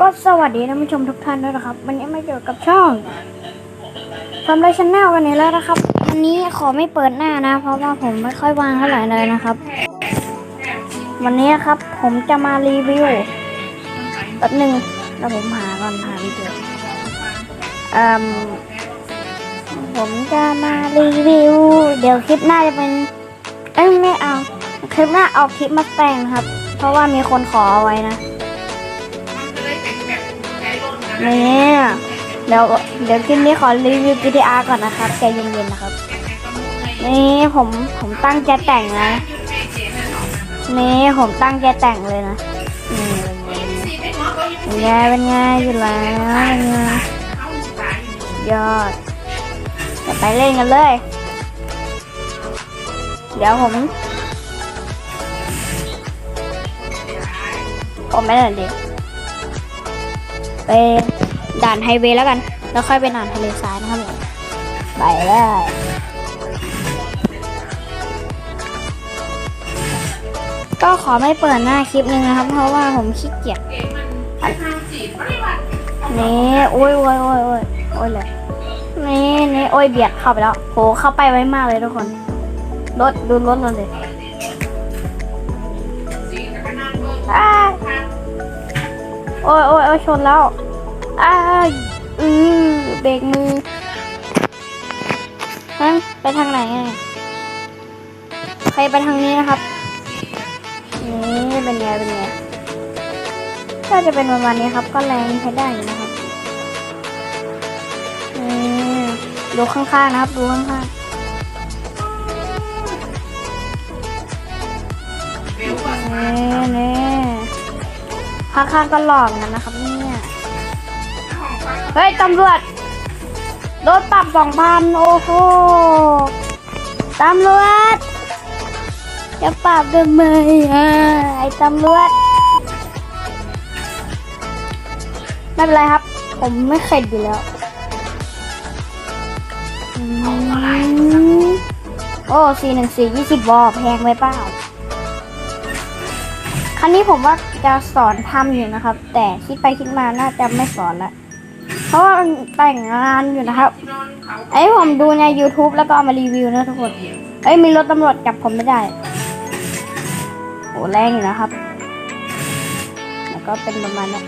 ก็สวัสดีท่านผู้ชมทุกท่านด้วยนะครับ วันนี้มาเจอกับช่องทำไรชแนลกันนี้แล้วนะครับ วันนี้ขอไม่เปิดหน้านะ เพราะว่าผมไม่ค่อยวางเท่าไหร่เลยนะครับ วันนี้ครับผมจะมารีวิวแป๊บหนึ่งแล้วผมหาก่อนหาวิดีโออืมผมจะมารีวิว เดี๋ยวคลิปหน้าจะเป็นเอ้ยไม่เอา คลิปหน้าเอาคลิปมาแต่งครับ เพราะว่ามีคนขอเอาไว้นะ นี่เดี๋ยวเดี๋ยวคลิปนี้ขอรีวิว GTR ก่อนนะครับใจเย็นๆนะครับ นี่ผมผมตั้งใจแต่งนะ นี่ผมตั้งใจแต่งเลยนะนี่เป็นไงเป็นไงอยู่แล้วเป็นไงยอดจะไปเล่นกันเลย เดี๋ยวผมผมไม่เล่นเดียว ไปด่านไฮเวย์แล้วกัน แล้วค่อยไปด่านทะเลทรายนะครับผมไปเลยก็ขอไม่เปิดหน้าคลิปนึงนะครับ เพราะว่าผมขี้เกียจนี่โอ้ยโอ้ยโอ้ยโอ้ยโอ้ยเลยนี่นี่โอ้ยเบียดเข้าไปแล้วโหเข้าไปไวมากเลยทุกคนรถดูรถเราเลยอ้าย โอ้ยโอ้ยโอ้ยชนแล้วอ้าอือเบรกมือนั่นไปทางไหนอะใครไปทางนี้นะครับนี่เป็นไงเป็นไงก็จะเป็นประมาณนี้ครับ ก็แรงใช้ได้นะครับนี่ดูข้างๆนะครับ ดูข้างๆนี่นี่ ข้างๆก็หลอกกันนะครับเนี่ยเฮ้ยตำรวจโดนปรับสองพันโอ้โหตำรวจจะปราบทำไมอะไอ้ตำรวจไม่เป็นไรครับ ผมไม่เข็ดอยู่แล้วอืมโอ้สี่หนึ่งสี่ยี่สิบวอแพงไปเปล่า คันนี้ผมว่าจะสอนทำอยู่นะครับ แต่คิดไปคิดมาน่าจะไม่สอนละเพราะว่ามันแต่งงานอยู่นะครับไอ้ผมดูใน YouTube แล้วก็เอามารีวิวนะทุกคนเอ้มีรถตำรวจจับผมไม่ได้โอ้แรงอยู่นะครับ แล้วก็เป็นประมาณนี้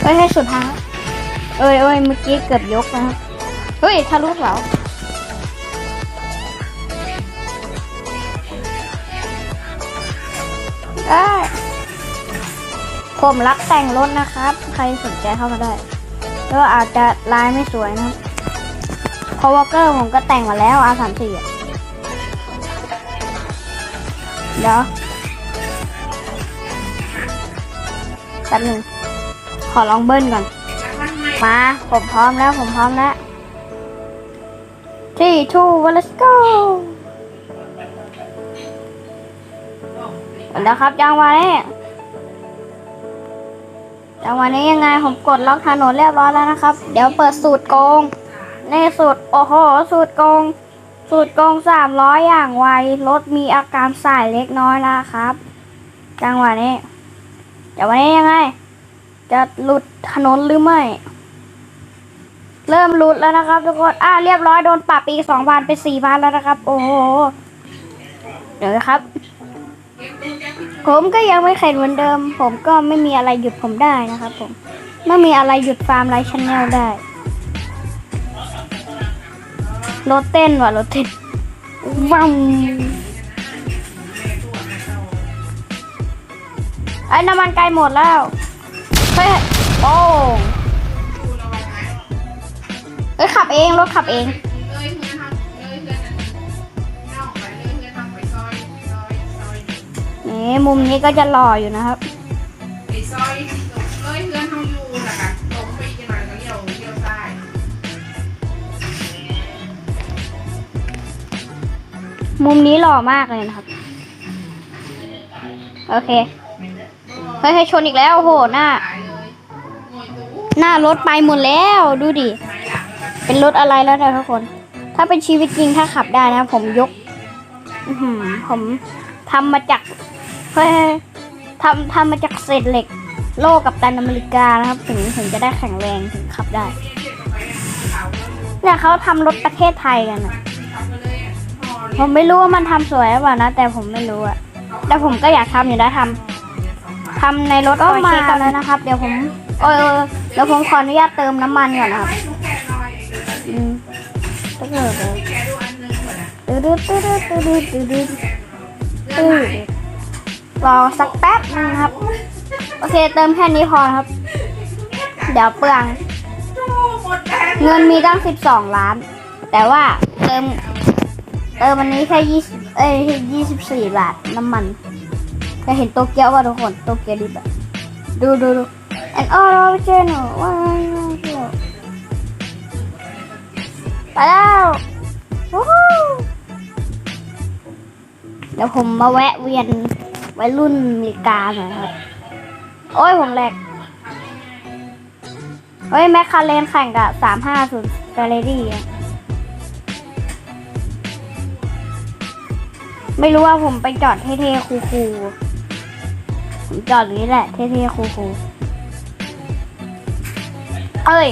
เฮ้ยให้สุดทางเอ้ยเอ้ยเมื่อกี้เกือบยกนะครับ เฮ้ยทะลุเสาได้ผมรับแต่งรถนะครับ ใครสนใจเข้ามาได้ก็อาจจะลายไม่สวยนะครับพอวอเกอร์ผมก็แต่งมาแล้ว R34 อ่เดี๋ยวแป๊บหนึงขอลองเบิ้ลก่อน มา ผมพร้อมแล้ว ผมพร้อมแล้ว three two one let's go แล้วครับจังหวะนี้จังหวะนี้ยังไงผมกดล็อกถนนเรียบร้อยแล้วนะครับ เดี๋ยวเปิดสูตรโกงในสูตรโอ้โหสูตรโกง สูตรโกงสามร้อยอย่างไวรถมีอาการสายเล็กน้อยแล้วครับ จังหวะนี้จังหวะนี้ยังไง จะหลุดถนนหรือไม่ เริ่มหลุดแล้วนะครับ ทุกคน อ่าเรียบร้อยโดนปรับอีกสองพันเป็นสี่พันแล้วนะครับ โอ้โห เดี๋ยวนะครับ ผมก็ยังไม่เข็ดเหมือนเดิม ผมก็ไม่มีอะไรหยุดผมได้นะครับ ผม ไม่มีอะไรหยุดฟาร์มไลท์ชแนลได้รถเต้นว่ะรถเต้นวังไอ้น้ำมันใกลหมดแล้ว เฮ้ยโอ้ เฮ้ยขับเองรถขับเองเลยเงินทำเลยเงินนออกไปเลยเงินทำไปซอยซอยซอยนี่มุมนี้ก็จะหล่ออยู่นะครับไอ้ซอยเลยเงินทำอยู่นะกันตรงไปจะหน่อยก็เลี้ยวเลี้ยวซ้ายมุมนี้หล่อมากเลยนะครับ โอเคเฮ้ยให้ชนอีกแล้วโหหน้า หน้ารถไปหมดแล้วดูดิ เป็นรถอะไรแล้วเนี่ยทุกคน ถ้าเป็นชีวิตจริงถ้าขับได้นะ ผมยกอื้อหือผมทำมาจากเฮ้ยทำทำมาจากเศษเหล็ก โลกกับตันอเมริกานะครับ ถึงถึงจะได้แข็งแรงถึงขับได้เนี่ยเขาทำรถประเทศไทยกันอะผมไม่รู้ว่ามันทำสวยหรือเปล่านะ แต่ผมไม่รู้อะแต่ผมก็อยากทำอยู่นะทำทำในรถก็มาแล้วนะครับ เดี๋ยวผมเออเดี๋ยวผมขออนุญาตเติมน้ำมันก่อนนะครับ อืมก็เกิดตื้อตื้อตื้อตื้อตื้อตื้อตื้อตื้อรอสักแป๊บนึงครับ โอเคเติมแค่นี้พอครับ เดี๋ยวเปลือง เงินมีตั้งสิบสองล้าน แต่ว่าเติม เติมวันนี้แค่ยี่สิบเอ้ยยี่สิบสี่บาทน้ำมันจะเห็นโตเกียวป่ะทุกคนโตเกียวดิบดูดูดู and all original ว้า ไปแล้ววู้ฮู้เดี๋ยวผมมาแวะเวียนวัยรุ่นอเมริกาหน่อยครับ โอ้ยผมแหลกเฮ้ย แมคคาเรนแข่งกับสามห้าศูนย์เฟรดี้ไม่รู้ว่าผมไปจอดเท่ๆคูๆผมจอดนี้แหละ เท่ๆคูๆเอ้ย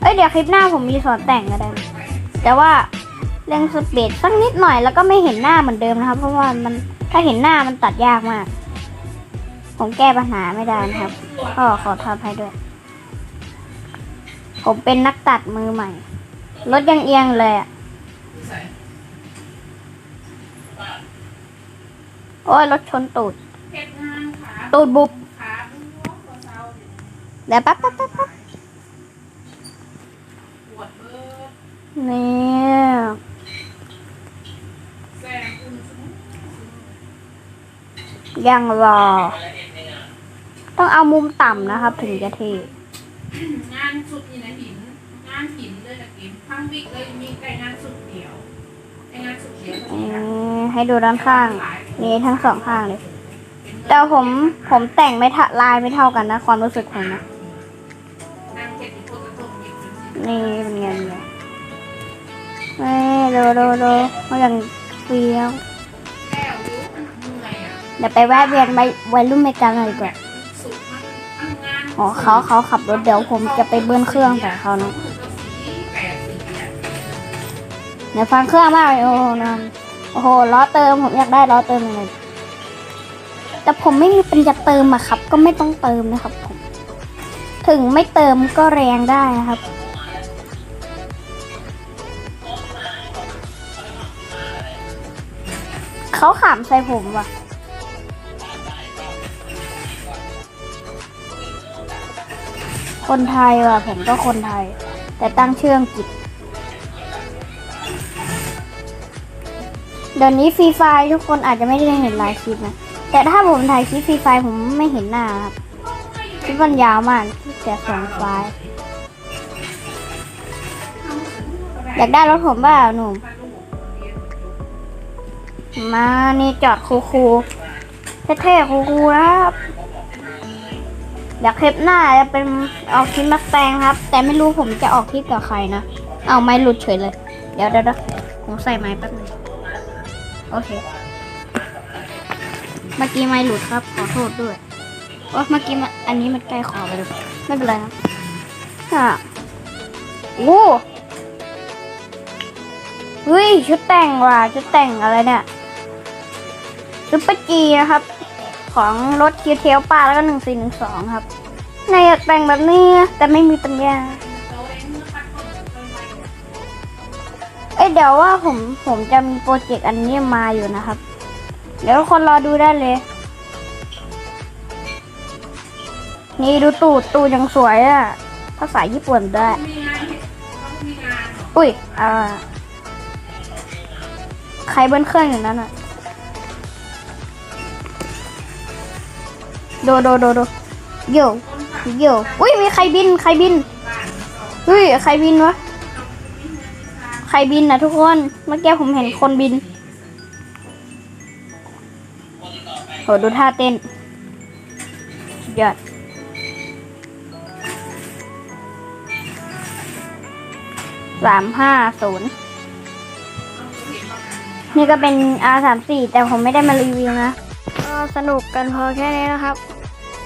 เอ้ยเดี๋ยวคลิปหน้าผมมีสอนแต่งก็ได้นแต่ว่าเร่งสปีดสักนิดหน่อยแล้วก็ไม่เห็นหน้าเหมือนเดิมนะครับ เพราะว่ามันถ้าเห็นหน้ามันตัดยากมาก ผมแก้ปัญหาไม่ได้นะครับก็ขอโทษให้ด้วย ผมเป็นนักตัดมือใหม่รถยังเอียงเลยอะโอ้ยรถชนตูดตูดบุบเดี๋ยวแป๊บแป๊บแป๊บ แป๊บนี่ยังรอ ต้องเอามุมต่ำนะครับ ถึงจะเท่งานสุดนี่นะหินงานหินเลยนะกินทั้งวิกเลยมีแต่งานสุดเดียวไองานสุดเดียวอืมให้ดูด้านข้าง นี่ทั้งสองข้างเลย แต่ผมผมแต่งไม่ทะลายไม่เท่ากันนะ ความรู้สึกผมนะนั่งเก็บอีกคนละตรงวิกเป็นสินี่เป็นไง เป็นไงนี่ดูดูดูมันยังเฟี้ยวแล้วรู้เหนื่อยอะเดี๋ยวไปแวะเวียนไปวัยรุ่นเมกาหน่อยดีกว่าสุดมันทำงานอ๋อเขาเขาขับรถเดี๋ยวผมจะไปเบิ้ลเครื่องแต่เขาเนาะเดี๋ยวฟังเครื่องมากโอ้โหนั่นโอ้โหล้อเติมผมอยากได้ล้อเติมเลยแต่ผมไม่มีปัญญาเติมอะครับ ก็ไม่ต้องเติมนะครับผม ถึงไม่เติมก็แรงได้นะครับ เขาขำใส่ผมว่ะ คนไทยว่ะ ผมก็คนไทย แต่ตั้งเชื่ออังกฤษเดี๋ยวนี้ฟรีไฟทุกคนอาจจะไม่ได้เห็นหลายคลิปนะ แต่ถ้าผมถ่ายคลิปฟรีไฟผมไม่เห็นหน้าครับคลิปมันยาวมากแต่ส่งไฟอยากได้รถผมบ้าหนุ่ม มานี่จอดคูคูเท่ๆคูคูนะครับเดี๋ยวคลิปหน้าจะเป็นออกคลิปมาแตงครับ แต่ไม่รู้ผมจะออกคลิปกับใครนะเอาไม้หลุดเฉยเลย เดี๋ยวเดี๋ยวผมใส่ไม้แป๊บนึงโอเค เมื่อกี้ไม้หลุดครับขอโทษด้วยว่าเมื่อกี้มันอันนี้มันใกล้คอไปเลยไม่เป็นไรครับอะโอ้เฮ้ยชุดแต่งว่ะชุดแต่งอะไรเนี่ย ซุปเปอร์จีนะครับ ของรถคิวเทลป้าแล้วก็หนึ่งสี่หนึ่งสองครับนายอยากแต่งแบบนี้แต่ไม่มีปัญญาเอ้เดี๋ยวว่าผมผมจะมีโปรเจกต์อันนี้มาอยู่นะครับ เดี๋ยวคนรอดูได้เลย นี่ดูตูดตูดยังสวยอะภาษาญี่ปุ่นได้อุ้ยอ่าใครเบิ้ลเครื่องอยู่นั้นอะ โดโดโดโดโยโยอุ้ยมีใครบินใครบินเฮ้ยใครบินวะใครบินนะทุกคนเมื่อกี้ผมเห็นคนบินโหดูท่าเต้นยอดสามห้าศูนย์นี่ก็เป็น R สามสี่แต่ผมไม่ได้มารีวิวนะ สนุกกันพอแค่นี้นะครับ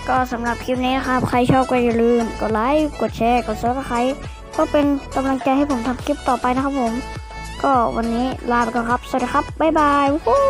ก็สำหรับคลิปนี้นะครับ ใครชอบก็อย่าลืม กดไลค์กดแชร์กดซับสไครต์ก็เป็นกำลังใจให้ผมทำคลิปต่อไปนะครับผม ก็วันนี้ลาไปก่อนครับ สวัสดีครับ บ๊ายบายวู้